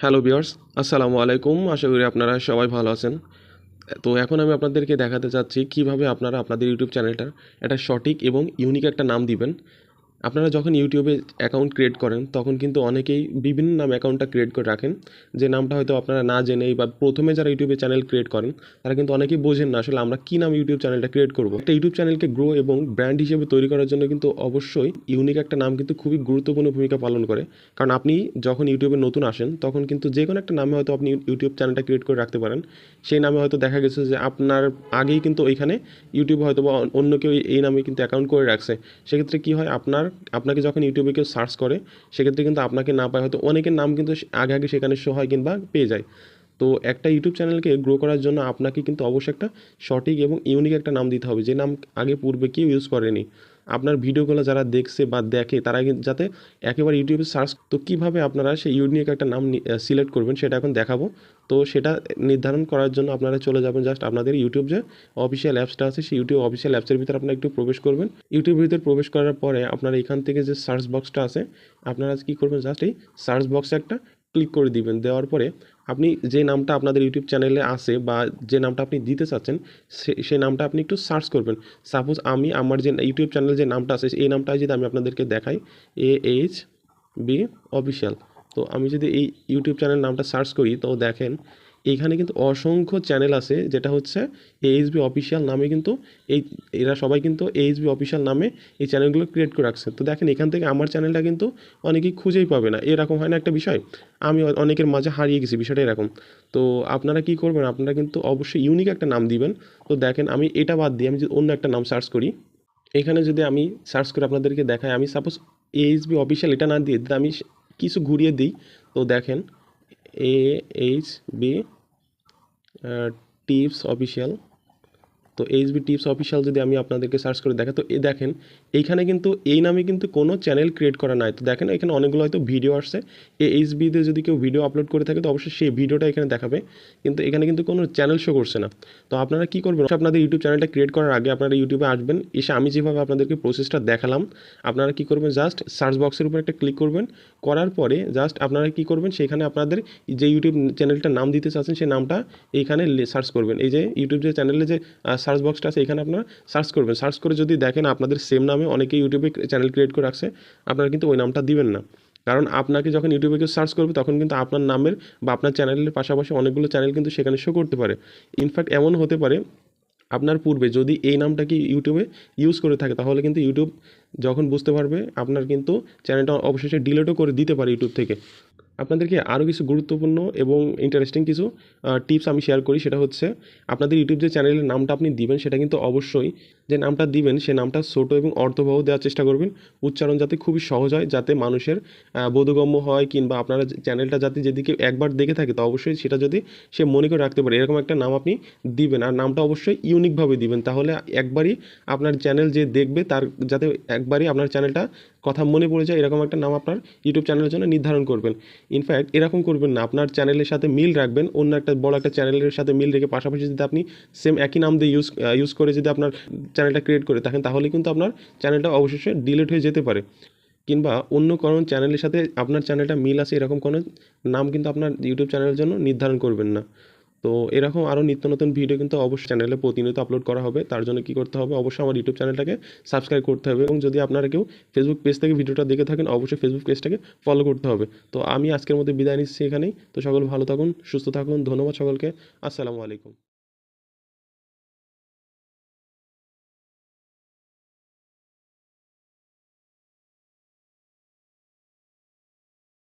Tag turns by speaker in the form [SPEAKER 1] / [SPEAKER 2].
[SPEAKER 1] Hello বিয়ার্স আসসালামু আলাইকুম। আশা করি আপনারা সবাই ভালো আছেন। তো এখন আমি আপনাদেরকে দেখাতে চাচ্ছি কীভাবে আপনারা আপনাদের ইউটিউব চ্যানেলটার একটা সঠিক এবং ইউনিক একটা নাম দিবেন। আপনারা যখন ইউটিউবে অ্যাকাউন্ট ক্রিয়েট করেন, তখন কিন্তু অনেকেই বিভিন্ন নাম অ্যাকাউন্টটা ক্রিয়েট করে রাখেন। যে নামটা হয়তো আপনারা না জেনেই বা প্রথমে যারা ইউটিউবে চ্যানেল ক্রিয়েট করেন, তারা কিন্তু অনেকেই বোঝেন না আসলে আমরা কী নাম ইউটিউব চ্যানেলটা ক্রিয়েট করব। একটা ইউটিউব চ্যানেলকে গ্রো এবং ব্র্যান্ড হিসেবে তৈরি করার জন্য কিন্তু অবশ্যই ইউনিক একটা নাম কিন্তু খুবই গুরুত্বপূর্ণ ভূমিকা পালন করে। কারণ আপনি যখন ইউটিউবে নতুন আসেন, তখন কিন্তু যে কোনো একটা নামে হয়তো আপনি ইউটিউব চ্যানেলটা ক্রিয়েট করে রাখতে পারেন। সেই নামে হয়তো দেখা গেছে যে আপনার আগেই কিন্তু ওইখানে ইউটিউব হয়তো বা অন্য কেউ এই নামে কিন্তু অ্যাকাউন্ট করে রাখছে। সেক্ষেত্রে কী হয়? আপনার আপনাকে যখন ইউটিউবে কেউ সার্চ করে, সেক্ষেত্রে কিন্তু আপনাকে না পায়, হয়তো অনেকের নাম কিন্তু আগে আগে সেখানে শো হয় কিংবা পেয়ে যায়। তো একটা ইউটিউব চ্যানেলকে গ্রো করার জন্য আপনাকে কিন্তু অবশ্যই একটা সঠিক এবং ইউনিক একটা নাম দিতে হবে। যে নাম আগে পূর্বে কেউ ইউজ করেনি। আপনার ভিডিওগুলো যারা দেখছে বা দেখে, তারা যাতে একেবারে ইউটিউবে সার্চ তো কীভাবে আপনারা সেই ইউনিক একটা নাম সিলেক্ট করবেন সেটা এখন দেখাবো। তো সেটা নির্ধারণ করার জন্য আপনারা চলে যাবেন জাস্ট আপনাদের ইউটিউব যে অফিসিয়াল অ্যাপসটা আছে, সেই ইউটিউব অফিসিয়াল অ্যাপসের ভিতরে আপনারা একটু প্রবেশ করবেন। ইউটিউবের ভিতরে প্রবেশ করার পরে আপনারা এখান থেকে যে সার্চ বক্সটা আছে, আপনারা কী করবেন জাস্ট এই সার্চ বক্সে একটা ক্লিক করে দিবেন। দেওয়ার পরে আপনি যে নামটা আপনাদের ইউটিউব চ্যানেলে আছে বা যে নামটা আপনি দিতে চাচ্ছেন সেই নামটা আপনি একটু সার্চ করবেন। সাপোজ আমি আমার যে ইউটিউব চ্যানেল যে নামটা আছে এই নামটা যদি আমি আপনাদেরকে দেখাই এ এইচ বি অফিসিয়াল তো আমি যদি এই ইউটিউব চ্যানেল নামটা সার্চ করি, তো দেখেন এইখানে কিন্তু অসংখ্য চ্যানেল আছে, যেটা হচ্ছে এইচবি অফিসিয়াল নামে কিন্তু এই, এরা সবাই কিন্তু এইচবি অফিসিয়াল নামে এই চ্যানেলগুলো ক্রিয়েট করে রাখছে। তো দেখেন, এখান থেকে আমার চ্যানেলটা কিন্তু অনেকেই খুঁজেই পাবে না। এরকম হয় না একটা বিষয়? আমি অনেকের মাঝে হারিয়ে গেছি, বিষয়টা এরকম। তো আপনারা কি করবেন? আপনারা কিন্তু অবশ্যই ইউনিক একটা নাম দিবেন। তো দেখেন, আমি এটা বাদ দিয়ে আমি যদি অন্য একটা নাম সার্চ করি, এখানে যদি আমি সার্চ করে আপনাদেরকে দেখাই, আমি সাপোজ এইচবি অফিসিয়াল এটা না দিয়ে আমি কিছু ঘুরিয়ে দিই, তো দেখেন এ এইচ বি টিপস অফিসিয়াল তো এইচবি টিপস অফিসিয়াল যদি আমি আপনাদেরকে সার্চ করে দেখা, তো এ দেখেন, এইখানে কিন্তু, এই নামে কিন্তু কোনো চ্যানেল ক্রিয়েট করা নাই। তো দেখেন, এখানে অনেকগুলো হয়তো ভিডিও আসছে। এই এইচবিতে যদি কেউ ভিডিও আপলোড করে থাকে, তো অবশ্যই সেই ভিডিওটা এখানে দেখাবে। কিন্তু এখানে কিন্তু কোনো চ্যানেল শো করছে না। তো আপনারা কী করবেন? আপনাদের ইউটিউব চ্যানেলটা ক্রিয়েট করার আগে আপনারা ইউটিউবে আসবেন। এসে আমি যেভাবে আপনাদেরকে প্রসেসটা দেখালাম, আপনারা কী করবেন? জাস্ট সার্চ বক্সের উপর একটা ক্লিক করবেন। করার পরে জাস্ট আপনারা কী করবেন? সেখানে আপনাদের যে ইউটিউব চ্যানেলটা নাম দিতে চাচ্ছেন, সেই নামটা এইখানে সার্চ করবেন। এই যে ইউটিউব যে চ্যানেলে যে সার্চ বক্সটা আছে, এখানে আপনারা সার্চ করবেন। সার্চ করে যদি দেখেন আপনাদের সেম নামে অনেকে ইউটিউবে চ্যানেল ক্রিয়েট করে রাখছে, আপনারা কিন্তু ওই নামটা দিবেন না। কারণ আপনাকে যখন ইউটিউবে কেউ সার্চ করবে, তখন কিন্তু আপনার নামের বা আপনার চ্যানেলের পাশাপাশি অনেকগুলো চ্যানেল কিন্তু সেখানে শো করতে পারে। ইনফ্যাক্ট এমন হতে পারে, আপনার পূর্বে যদি এই নামটাকে ইউটিউবে ইউজ করে থাকে, তাহলে কিন্তু ইউটিউব যখন বুঝতে পারবে, আপনার কিন্তু চ্যানেলটা অবশেষে ডিলিটও করে দিতে পারে ইউটিউব থেকে। আপনাদেরকে আরও কিছু গুরুত্বপূর্ণ এবং ইন্টারেস্টিং কিছু টিপস আমি শেয়ার করি। সেটা হচ্ছে, আপনাদের ইউটিউব যে চ্যানেলের নামটা আপনি দিবেন, সেটা কিন্তু অবশ্যই যে নামটা দিবেন, সে নামটা ছোটো এবং অর্থবহ দেওয়ার চেষ্টা করবেন। উচ্চারণ যাতে খুবই সহজ হয়, যাতে মানুষের বোধগম্য হয় কিংবা আপনারা চ্যানেলটা যাতে যেদিকে একবার দেখে থাকে, তো অবশ্যই সেটা যদি সে মনে করে রাখতে পারে। এরকম একটা নাম আপনি দিবেন আর নামটা অবশ্যই ইউনিকভাবে দিবেন। তাহলে একবারই আপনার চ্যানেল যে দেখবে, তার যাতে একবারই আপনার চ্যানেলটা কথা মনে পড়ে যায়, এরকম একটা নাম আপনার ইউটিউব চ্যানেলের জন্য নির্ধারণ করবেন। ইনফ্যাক্ট এরকম করবেন না, আপনার চ্যানেলের সাথে মিল রাখবেন, অন্য একটা বড় একটা চ্যানেলের সাথে মিল রেখে পাশাপাশি যদি আপনি সেম একই নাম দিয়ে ইউজ ইউজ করে যদি আপনার চ্যানেলটা ক্রিয়েট করে থাকেন তাহলে কিন্তু আপনার চ্যানেলটা অবশেষে ডিলিট হয়ে যেতে পারে। কিংবা অন্য কোনো চ্যানেলের সাথে আপনার চ্যানেলটা মিল আছে এরকম কোনো নাম কিন্তু আপনার ইউটিউব চ্যানেলের জন্য নির্ধারণ করবেন না। তো এরকম আরও নিত্য নতুন ভিডিও কিন্তু অবশ্যই চ্যানেলে প্রতিনিয়ত আপলোড করা হবে, তার জন্য কী করতে হবে? অবশ্যই আমার ইউটিউব চ্যানেলটাকে সাবস্ক্রাইব করতে হবে এবং যদি আপনারা কেউ ফেসবুক পেজ থেকে ভিডিওটা দেখে থাকেন, অবশ্যই ফেসবুক পেজটাকে ফলো করতে হবে। তো আমি আজকের মধ্যে বিদায় নিচ্ছি এখানেই। তো সকল ভালো থাকুন, সুস্থ থাকুন, ধন্যবাদ সকলকে। আসসালামু আলাইকুম।